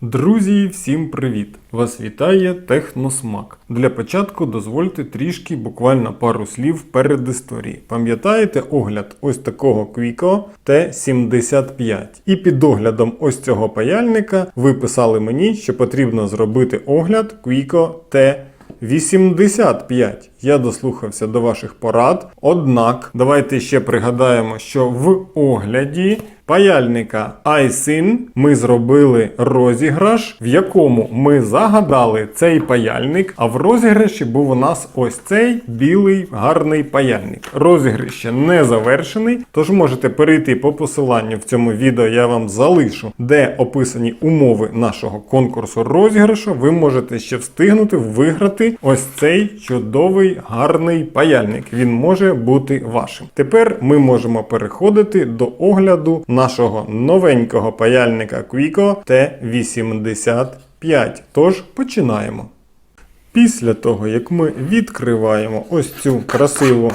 Друзі, всім привіт! Вас вітає Техносмак. Для початку дозвольте трішки, буквально пару слів перед історії. Пам'ятаєте огляд ось такого Quico T75? І під оглядом ось цього паяльника ви писали мені, що потрібно зробити огляд Quico T 85. Я дослухався до ваших порад. Однак, давайте ще пригадаємо, що в огляді паяльника iSyn ми зробили розіграш, в якому ми загадали цей паяльник, а в розіграші був у нас ось цей білий гарний паяльник. Розіграш ще не завершений, тож можете перейти по посиланню в цьому відео, я вам залишу, де описані умови нашого конкурсу розіграшу. Ви можете ще встигнути виграти ось цей чудовий гарний паяльник. Він може бути вашим. Тепер ми можемо переходити до огляду нашого новенького паяльника Quico T85. Тож починаємо. Після того, як ми відкриваємо ось цю красиву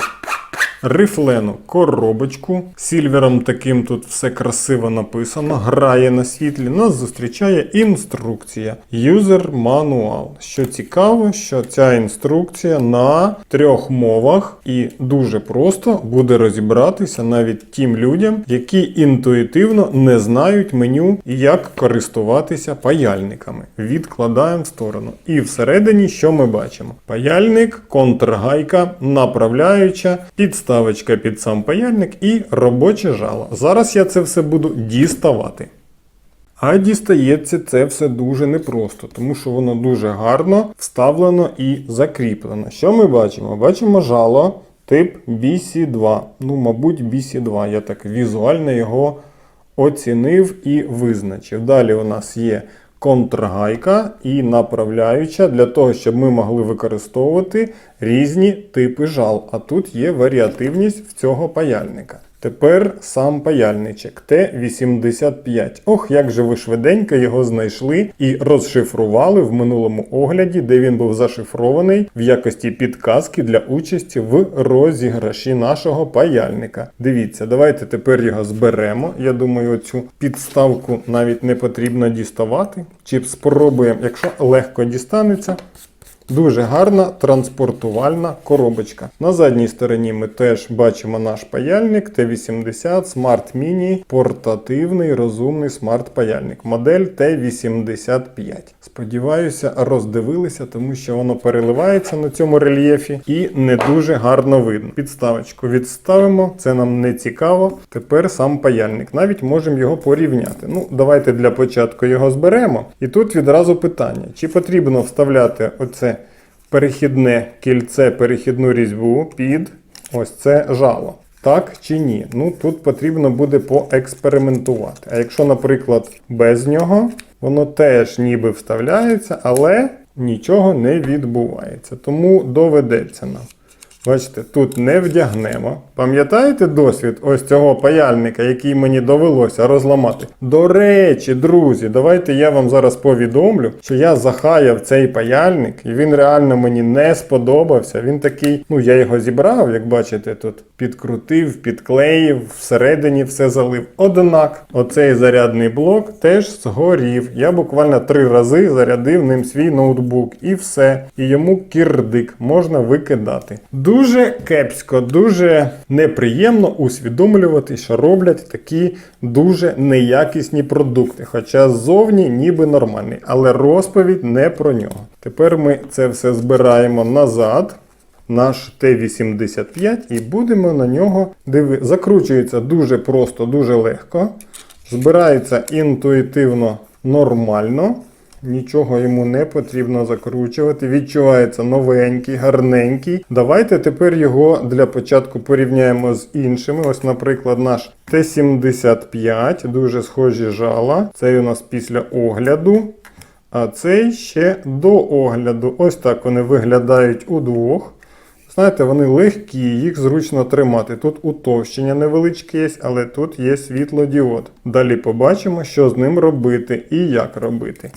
рифлену коробочку, сільвером таким тут все красиво написано, грає на світлі, нас зустрічає інструкція User Manual. Що цікаво, що ця інструкція на трьох мовах і дуже просто буде розібратися навіть тим людям, які інтуїтивно не знають меню як користуватися паяльниками. Відкладаємо в сторону. І всередині, що ми бачимо? Паяльник, контргайка, направляюча, підставочка під сам паяльник і робоче жало. Зараз я це все буду діставати. А дістається це все дуже непросто, тому що воно дуже гарно вставлено і закріплено. Що ми бачимо? Бачимо жало тип BC2. Ну, мабуть, BC2. Я так візуально його оцінив і визначив. Далі у нас є контргайка і направляюча для того, щоб ми могли використовувати різні типи жал. А тут є варіативність в цього паяльника. Тепер сам паяльничок Т85. Ох, як же ви швиденько його знайшли і розшифрували в минулому огляді, де він був зашифрований в якості підказки для участі в розіграші нашого паяльника. Дивіться, давайте тепер його зберемо. Я думаю, цю підставку навіть не потрібно діставати. Чи спробуємо, якщо легко дістанеться. Дуже гарна транспортувальна коробочка. На задній стороні ми теж бачимо наш паяльник T80 Smart Mini, портативний розумний смарт-паяльник. Модель T85. Сподіваюся, роздивилися, тому що воно переливається на цьому рельєфі і не дуже гарно видно. Підставочку відставимо, це нам не цікаво. Тепер сам паяльник. Навіть можемо його порівняти. Ну, давайте для початку його зберемо. І тут відразу питання: чи потрібно вставляти оце перехідне кільце, перехідну різьбу під ось це жало. Так чи ні? Ну тут потрібно буде поекспериментувати. А якщо, наприклад, без нього, воно теж ніби вставляється, але нічого не відбувається. Тому доведеться нам. Бачите, тут не вдягнемо. Пам'ятаєте досвід ось цього паяльника, який мені довелося розламати? До речі, друзі, давайте я вам зараз повідомлю, що я захаяв цей паяльник, і він реально мені не сподобався. Він такий, ну я його зібрав, як бачите, тут підкрутив, підклеїв, всередині все залив. Однак, оцей зарядний блок теж згорів. Я буквально три рази зарядив ним свій ноутбук і все. І йому кірдик можна викидати. Дуже кепсько, дуже неприємно усвідомлювати, що роблять такі дуже неякісні продукти. Хоча ззовні ніби нормальний, але розповідь не про нього. Тепер ми це все збираємо назад. Наш Т-85 і будемо на нього дивитися. Закручується дуже просто, дуже легко. Збирається інтуїтивно нормально. Нічого йому не потрібно закручувати. Відчувається новенький, гарненький. Давайте тепер його для початку порівняємо з іншими. Ось, наприклад, наш Т-75, дуже схожі жала. Цей у нас після огляду. А цей ще до огляду. Ось так вони виглядають удвох. Знаєте, вони легкі, їх зручно тримати. Тут утовщення невеличке є, але тут є світлодіод. Далі побачимо, що з ним робити і як робити.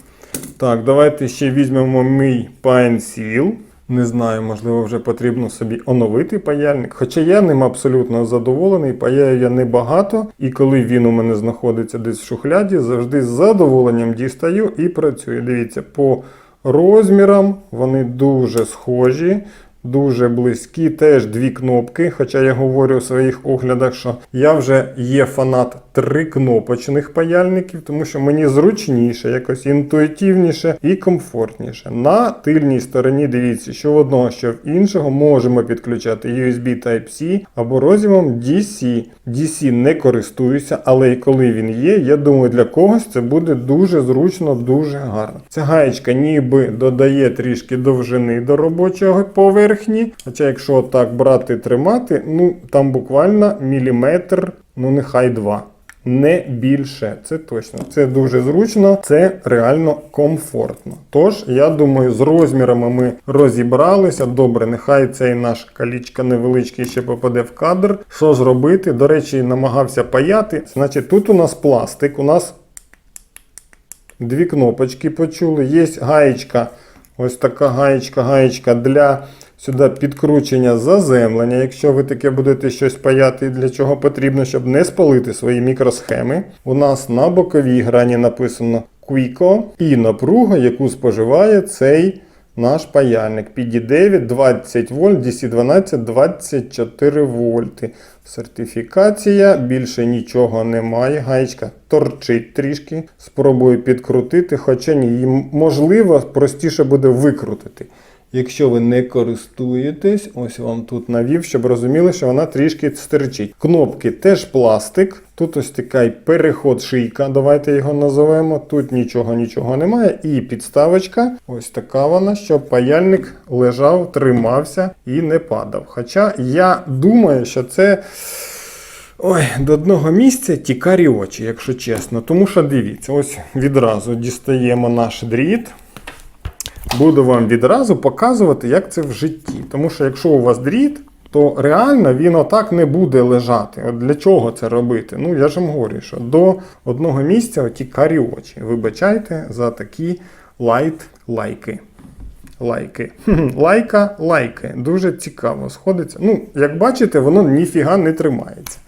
Так, давайте ще візьмемо мій Pine Seal. Не знаю, можливо, вже потрібно собі оновити паяльник. Хоча я ним абсолютно задоволений, паяю я небагато, і коли він у мене знаходиться десь в шухляді, завжди з задоволенням дістаю і працюю. Дивіться, по розмірам вони дуже схожі. Дуже близькі, теж дві кнопки. Хоча я говорю у своїх оглядах, що я вже є фанат трикнопочних паяльників, тому що мені зручніше, якось інтуїтивніше і комфортніше. На тильній стороні дивіться, що в одного, що в іншого можемо підключати USB Type-C або розімом DC. DC не користуюся, але і коли він є, я думаю, для когось це буде дуже зручно, дуже гарно. Ця гаєчка ніби додає трішки довжини до робочого поверхні. Хоча, якщо так брати тримати, ну там буквально міліметр, ну нехай два. Не більше, це точно. Це дуже зручно, це реально комфортно. Тож, я думаю, з розмірами ми розібралися. Добре, нехай цей наш калічка невеличкий ще попаде в кадр. Що зробити? До речі, намагався паяти. Значить, тут у нас пластик, у нас дві кнопочки почули. Є гаєчка, ось така гаєчка, гаєчка для сюди підкручення заземлення. Якщо ви таке будете щось паяти, для чого потрібно, щоб не спалити свої мікросхеми. У нас на боковій грані написано Quico і напруга, яку споживає цей. Наш паяльник PD9 20 вольт, DC12 24 вольти. Сертифікація, більше нічого немає. Гаєчка торчить трішки. Спробую підкрутити, хоча ні, можливо простіше буде викрутити. Якщо ви не користуєтесь, ось вам тут навів, щоб розуміли, що вона трішки стерчить. Кнопки теж пластик. Тут ось такий переход шийка, давайте його називаємо. Тут нічого нічого немає. І підставочка, ось така вона, щоб паяльник лежав, тримався і не падав. Хоча я думаю, що це. Ой, до одного місця тікарі очі, якщо чесно. Тому що дивіться, ось відразу дістаємо наш дріт. Буду вам відразу показувати, як це в житті. Тому що якщо у вас дріт, то реально він отак не буде лежати. От для чого це робити? Ну, я ж вам говорю, що до одного місця оті карі очі. Вибачайте за такі лайт-лайки. Лайки. Лайка, лайки. Дуже цікаво сходиться. Ну, як бачите, воно ніфіга не тримається.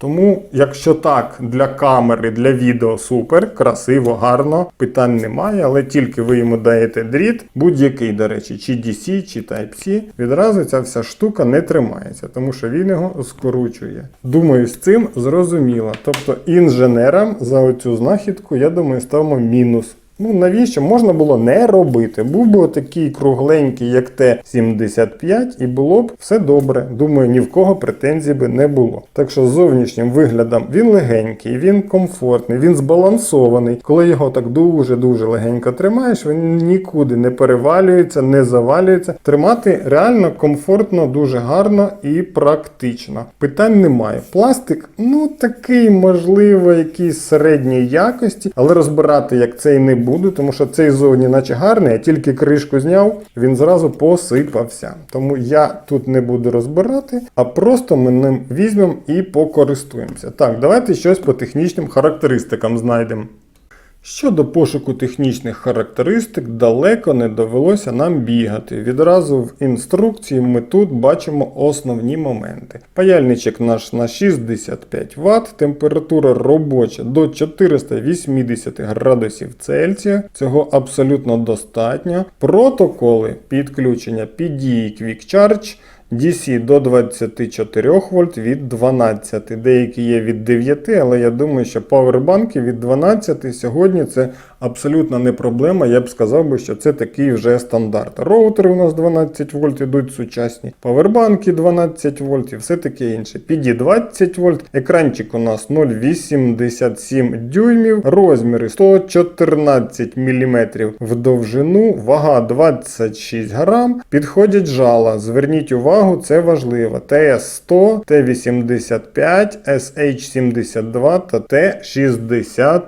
Тому, якщо так, для камери, для відео супер, красиво, гарно, питань немає, але тільки ви йому даєте дріт, будь-який, до речі, чи DC, чи Type-C, відразу ця вся штука не тримається, тому що він його скоручує. Думаю, з цим зрозуміло. Тобто інженерам за оцю знахідку, я думаю, ставимо мінус. Ну навіщо можна було не робити? Був би отакий кругленький, як Т-75, і було б все добре. Думаю, ні в кого претензій би не було. Так що зовнішнім виглядом він легенький, він комфортний, він збалансований. Коли його так дуже-дуже легенько тримаєш, він нікуди не перевалюється, не завалюється. Тримати реально комфортно, дуже гарно і практично. Питань немає. Пластик, ну такий, можливо, якийсь середньої якості, але розбирати як цей не буде буду, тому що цей зовні наче гарний, я тільки кришку зняв, він зразу посипався. Тому я тут не буду розбирати, а просто ми ним візьмемо і покористуємося. Так, давайте щось по технічним характеристикам знайдемо. Щодо пошуку технічних характеристик, далеко не довелося нам бігати. Відразу в інструкції ми тут бачимо основні моменти. Паяльничок наш на 65 Вт, температура робоча до 480 градусів Цельсія. Цього абсолютно достатньо. Протоколи підключення PDE Quick Charge. DC до 24 вольт від 12. Деякі є від 9, але я думаю, що павербанки від 12 сьогодні це абсолютно не проблема. Я б сказав би, що це такий вже стандарт. Роутери у нас 12 вольт ідуть сучасні, павербанки 12 вольт і все таке інше. PD 20 вольт, екранчик у нас 0,87 дюймів, розміри 114 мм в довжину, вага 26 грам. Підходять жала. Зверніть увагу, це важливо. TS100, T85, SH72 та T65.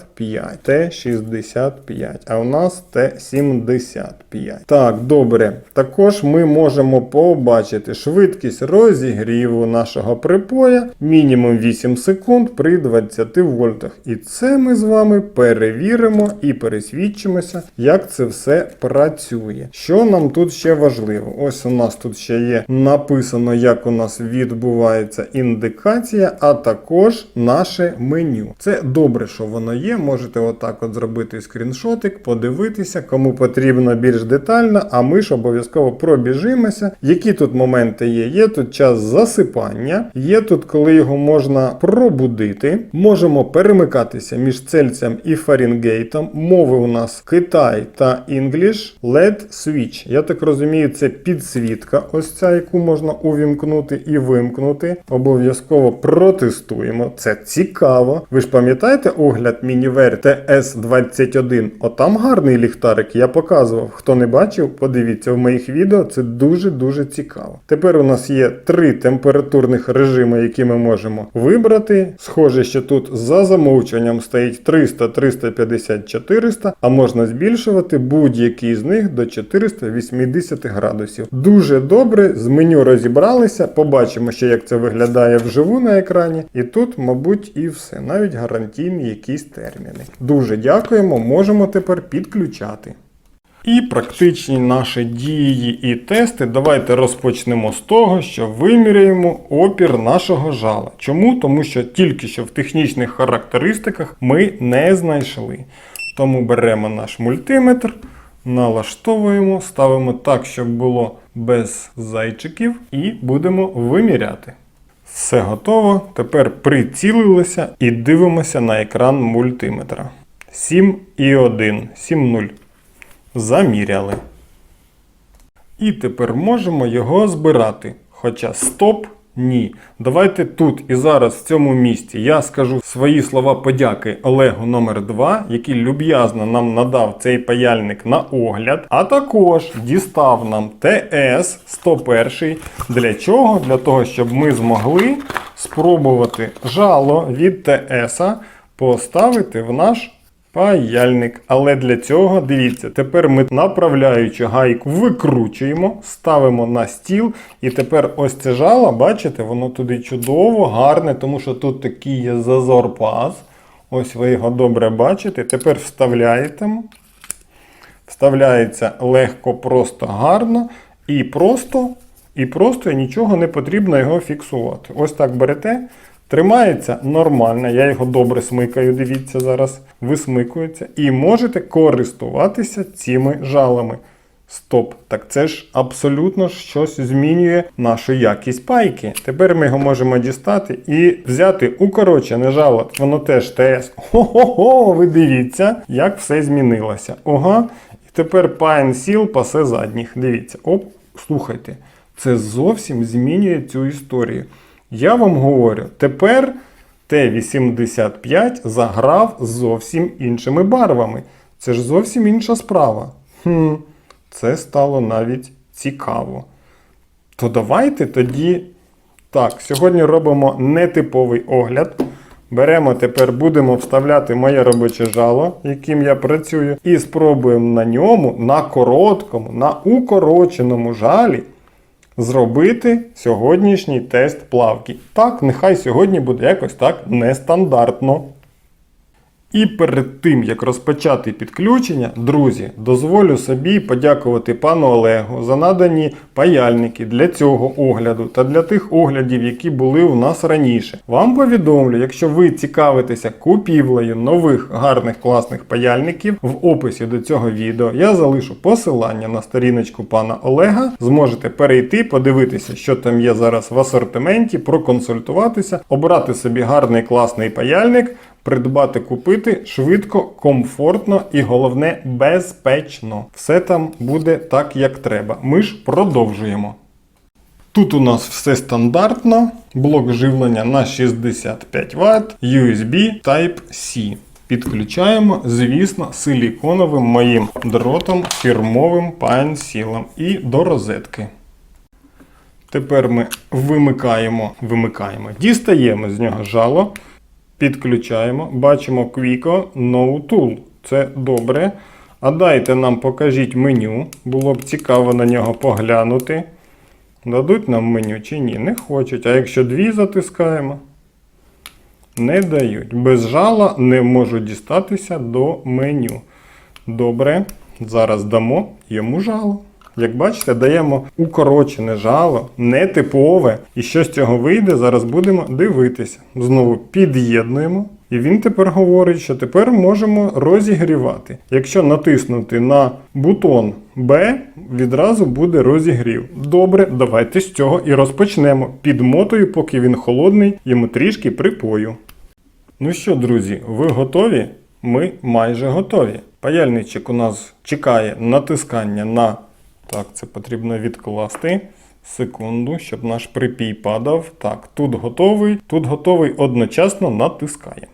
T65. а у нас Т75. Так, добре. Також ми можемо побачити швидкість розігріву нашого припоя мінімум 8 секунд при 20 вольтах. І це ми з вами перевіримо і пересвідчимося, як це все працює. Що нам тут ще важливо? Ось у нас тут ще є написано, як у нас відбувається індикація, а також наше меню. Це добре, що воно є. Можете отак от зробити скріншотик, подивитися, кому потрібно більш детально, а ми ж обов'язково пробіжимося. Які тут моменти є? Є тут час засипання, є тут, коли його можна пробудити. Можемо перемикатися між цельцем і Фаренгейтом. Мови у нас Китай та English, LED Switch. Я так розумію, це підсвітка, ось ця, яку можна увімкнути і вимкнути. Обов'язково протестуємо. Це цікаво. Ви ж пам'ятаєте огляд Мінівер TS21? Отам гарний ліхтарик, я показував. Хто не бачив, подивіться в моїх відео. Це дуже-дуже цікаво. Тепер у нас є три температурних режими, які ми можемо вибрати. Схоже, що тут за замовчуванням стоїть 300, 350, 400, а можна збільшувати будь-який з них до 480 градусів. Дуже добре, з меню розібралися. Побачимо ще, як це виглядає вживу на екрані. І тут, мабуть, і все. Навіть гарантійні якісь терміни. Дуже дякуємо, можемо тепер підключати. І практичні наші дії і тести. Давайте розпочнемо з того, що виміряємо опір нашого жала. Чому? Тому що тільки що в технічних характеристиках ми не знайшли. Тому беремо наш мультиметр, налаштовуємо, ставимо так, щоб було без зайчиків, і будемо виміряти. Все готово. Тепер прицілилися і дивимося на екран мультиметра. 7,1, 7,0. Заміряли. І тепер можемо його збирати. Хоча стоп, ні. Давайте тут і зараз в цьому місці я скажу свої слова подяки Олегу номер 2 який люб'язно нам надав цей паяльник на огляд, а також дістав нам ТС 101. Для чого? Для того, щоб ми змогли спробувати жало від ТС поставити в наш Паяльник. Але для цього, дивіться, тепер ми направляючи гайку викручуємо, ставимо на стіл. І тепер ось це жало, бачите, воно туди чудово, гарне, тому що тут такий є зазор паз. Ось ви його добре бачите. Тепер вставляєте. Вставляється легко, просто гарно. І просто, і просто і нічого не потрібно його фіксувати. Ось так берете. Тримається нормально, я його добре смикаю, дивіться, зараз висмикується. І можете користуватися цими жалами. Стоп, так це ж абсолютно щось змінює нашу якість пайки. Тепер ми його можемо дістати і взяти укорочене жало. Воно теж ТС. Хо-хо-хо, ви дивіться, як все змінилося. Ага. І тепер пайн сіл пасе задніх. Дивіться, оп, слухайте, це зовсім змінює цю історію. Я вам говорю, тепер Т-85 заграв зовсім іншими барвами. Це ж зовсім інша справа. Хм, це стало навіть цікаво. То давайте тоді. Так, сьогодні робимо нетиповий огляд. Беремо тепер, будемо вставляти моє робоче жало, яким я працюю, і спробуємо на ньому, на короткому, на укороченому жалі зробити сьогоднішній тест плавки. Так, нехай сьогодні буде якось так нестандартно. І перед тим, як розпочати підключення, друзі, дозволю собі подякувати пану Олегу за надані паяльники для цього огляду та для тих оглядів, які були у нас раніше. Вам повідомлю, якщо ви цікавитеся купівлею нових гарних класних паяльників, в описі до цього відео я залишу посилання на сторіночку пана Олега. Зможете перейти, подивитися, що там є зараз в асортименті, проконсультуватися, обрати собі гарний класний паяльник. Придбати, купити швидко, комфортно і головне безпечно. Все там буде так, як треба. Ми ж продовжуємо. Тут у нас все стандартно. Блок живлення на 65 Вт, USB Type-C. Підключаємо, звісно, силіконовим моїм дротом фірмовим пайн-сілом і до розетки. Тепер ми вимикаємо, вимикаємо, дістаємо з нього жало. Підключаємо, бачимо Quico No Tool. це добре. А дайте нам покажіть меню. Було б цікаво на нього поглянути. Дадуть нам меню чи ні? Не хочуть. А якщо дві затискаємо? Не дають. Без жала не можу дістатися до меню. Добре, зараз дамо йому жало. Як бачите, даємо укорочене жало, нетипове. І що з цього вийде, зараз будемо дивитися. Знову під'єднуємо. І він тепер говорить, що тепер можемо розігрівати. Якщо натиснути на бутон B, відразу буде розігрів. Добре, давайте з цього і розпочнемо. Підмотую, поки він холодний, йому трішки припою. Ну що, друзі, ви готові? Ми майже готові. Паяльничок у нас чекає натискання на. Так, це потрібно відкласти. Секунду, щоб наш припій падав. Так, тут готовий, тут готовий одночасно натискає.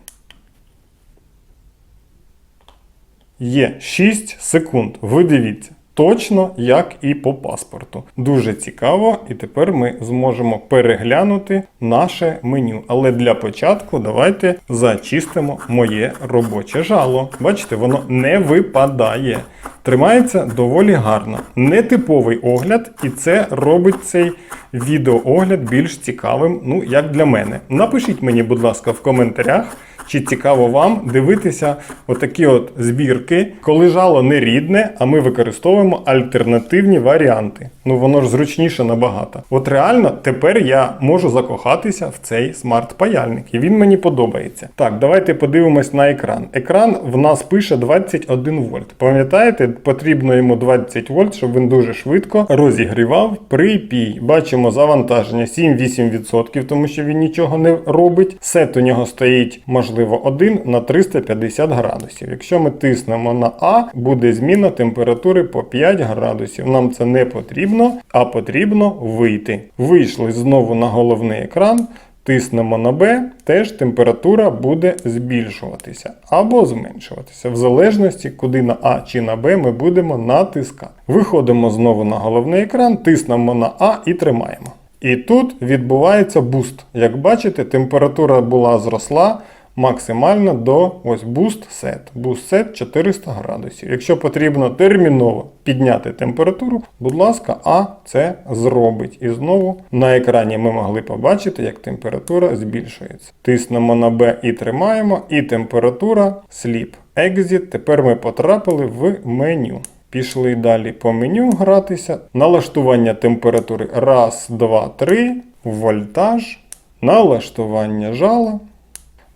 Є 6 секунд. Ви дивіться. Точно, як і по паспорту. Дуже цікаво, і тепер ми зможемо переглянути наше меню. Але для початку давайте зачистимо моє робоче жало. Бачите, воно не випадає. Тримається доволі гарно. Нетиповий огляд, і це робить цей відеоогляд більш цікавим, ну, як для мене. Напишіть мені, будь ласка, в коментарях. Чи цікаво вам дивитися отакі от збірки, коли жало не рідне, а ми використовуємо альтернативні варіанти. Ну воно ж зручніше набагато. От реально тепер я можу закохатися в цей смарт-паяльник, і він мені подобається. Так, давайте подивимось на екран. Екран в нас пише 21 вольт. Пам'ятаєте, потрібно йому 20 вольт, щоб він дуже швидко розігрівав припій. Бачимо завантаження 7-8%, тому що він нічого не робить. Сет у нього стоїть, можливо, 1 на 350 градусів. Якщо ми тиснемо на А, буде зміна температури по 5 градусів. Нам це не потрібно, а потрібно вийти. Вийшли знову на головний екран. Тиснемо на B, теж температура буде збільшуватися або зменшуватися, в залежності, куди на А чи на Б ми будемо натискати. Виходимо знову на головний екран, тиснемо на А і тримаємо. І тут відбувається буст. Як бачите, температура була зросла максимально до ось Boost Set. Boost Set 400 градусів. Якщо потрібно терміново підняти температуру, будь ласка, А це зробить. І знову на екрані ми могли побачити, як температура збільшується. Тиснемо на B і тримаємо, і температура Sleep Exit. Тепер ми потрапили в меню. Пішли далі по меню гратися. Налаштування температури. Раз, два, три. Вольтаж. Налаштування жала.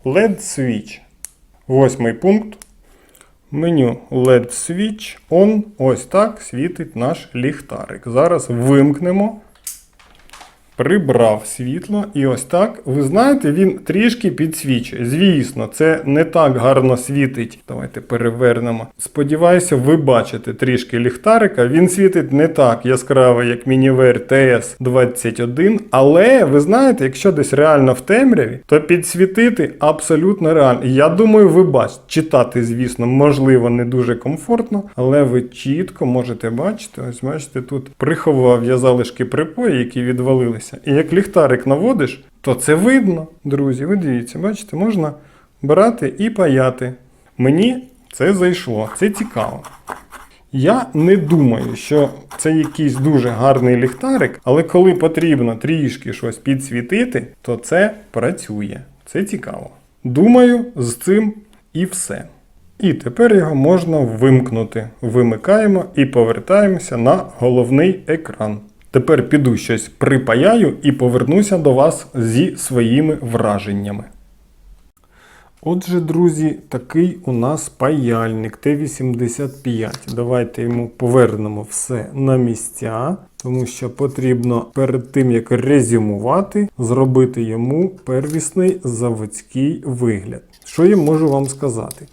LED Switch. Восьмий пункт. Меню LED Switch On. Ось так світить наш ліхтарик. Зараз вимкнемо. Прибрав світло, і ось так. Ви знаєте, він трішки підсвічує. Звісно, це не так гарно світить. Давайте перевернемо. Сподіваюся, ви бачите трішки ліхтарика. Він світить не так яскраво, як Miniver TS21. Але ви знаєте, якщо десь реально в темряві, то підсвітити абсолютно реально. Я думаю, ви бачите. Читати, звісно, можливо, не дуже комфортно, але ви чітко можете бачити. Ось бачите, тут приховав я залишки припою, які відвалилися. І як ліхтарик наводиш, то це видно, друзі. Ви дивіться, бачите, можна брати і паяти. Мені це зайшло, це цікаво. Я не думаю, що це якийсь дуже гарний ліхтарик, але коли потрібно трішки щось підсвітити, то це працює. Це цікаво. Думаю, з цим і все. І тепер його можна вимкнути. Вимикаємо і повертаємося на головний екран. Тепер піду щось припаяю і повернуся до вас зі своїми враженнями. Отже, друзі, такий у нас паяльник Т-85. Давайте йому повернемо все на місця, тому що потрібно перед тим, як резюмувати, зробити йому первісний заводський вигляд. Що я можу вам сказати?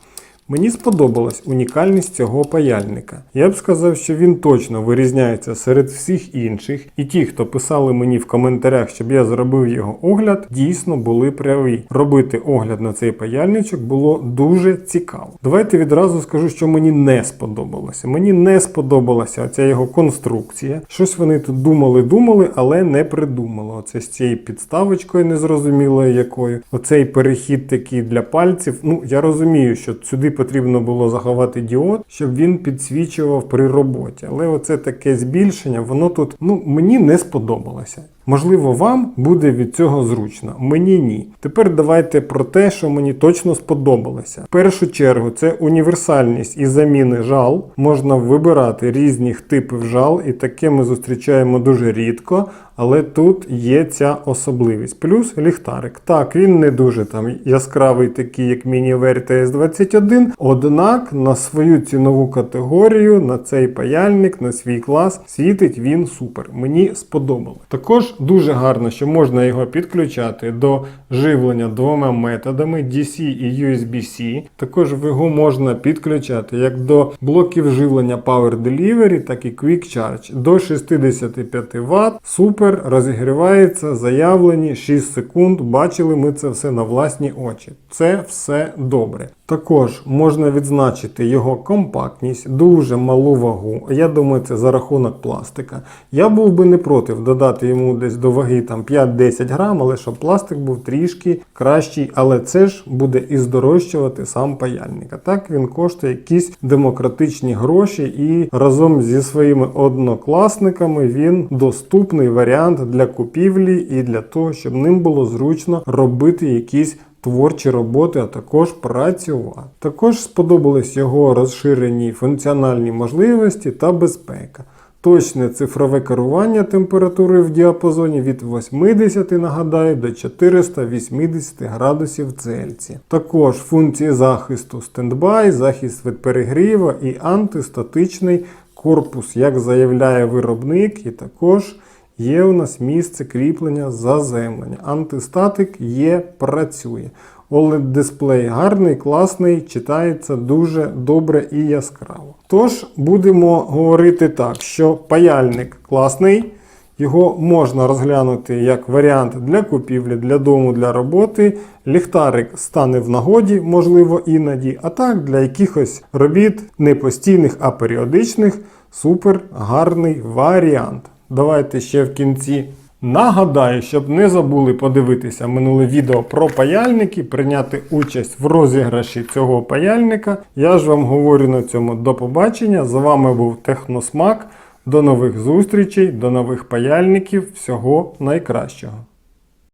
Мені сподобалась унікальність цього паяльника. Я б сказав, що він точно вирізняється серед всіх інших, і ті, хто писали мені в коментарях, щоб я зробив його огляд, дійсно були праві. Робити огляд на цей паяльничок було дуже цікаво. Давайте відразу скажу, що мені не сподобалося. Мені не сподобалася ця його конструкція. Щось вони тут думали-думали, але не придумали. Оце з цією підставочкою незрозумілою якою. Оцей перехід такий для пальців. Ну, я розумію, що сюди потрібно було заховати діод, щоб він підсвічував при роботі. Але оце таке збільшення, воно тут ну, мені не сподобалося. Можливо, вам буде від цього зручно. Мені ні. Тепер давайте про те, що мені точно сподобалося. В першу чергу, це універсальність і заміни жал. Можна вибирати різні типів жал, і таке ми зустрічаємо дуже рідко. Але тут є ця особливість. Плюс ліхтарик. Так, він не дуже там яскравий, такий, як Міні-Ver TS21, однак на свою цінову категорію, на цей паяльник, на свій клас світить він супер. Мені сподобалось. Також дуже гарно, що можна його підключати до живлення двома методами DC і USB-C. Також його можна підключати як до блоків живлення Power Delivery, так і Quick Charge до 65 Вт. Супер розігрівається заявлені 6 секунд. Бачили ми це все на власні очі. Це все добре. Також можна відзначити його компактність, дуже малу вагу. Я думаю, це за рахунок пластика. Я був би не проти додати йому десь до ваги там 5-10 грам, але щоб пластик був трішки кращий. Але це ж буде і здорожчувати сам паяльник. А так він коштує якісь демократичні гроші, і разом зі своїми однокласниками він доступний варіант для купівлі і для того, щоб ним було зручно робити якісь творчі роботи, а також працювати. Також сподобались його розширені функціональні можливості та безпека. Точне цифрове керування температури в діапазоні від 80, нагадаю, до 480 градусів Цельсія. Також функції захисту стендбай, захист від перегріва і антистатичний корпус, як заявляє виробник, і також Є у нас місце кріплення заземлення. Антистатик є, працює. oled дисплей гарний, класний, читається дуже добре і яскраво. Тож, будемо говорити так, що паяльник класний. Його можна розглянути як варіант для купівлі, для дому, для роботи. Ліхтарик стане в нагоді, можливо, іноді. А так, для якихось робіт не постійних, а періодичних супер гарний варіант. Давайте ще в кінці нагадаю, щоб не забули подивитися минуле відео про паяльники, прийняти участь в розіграші цього паяльника. Я ж вам говорю на цьому до побачення. З вами був Техносмак. До нових зустрічей, до нових паяльників. Всього найкращого.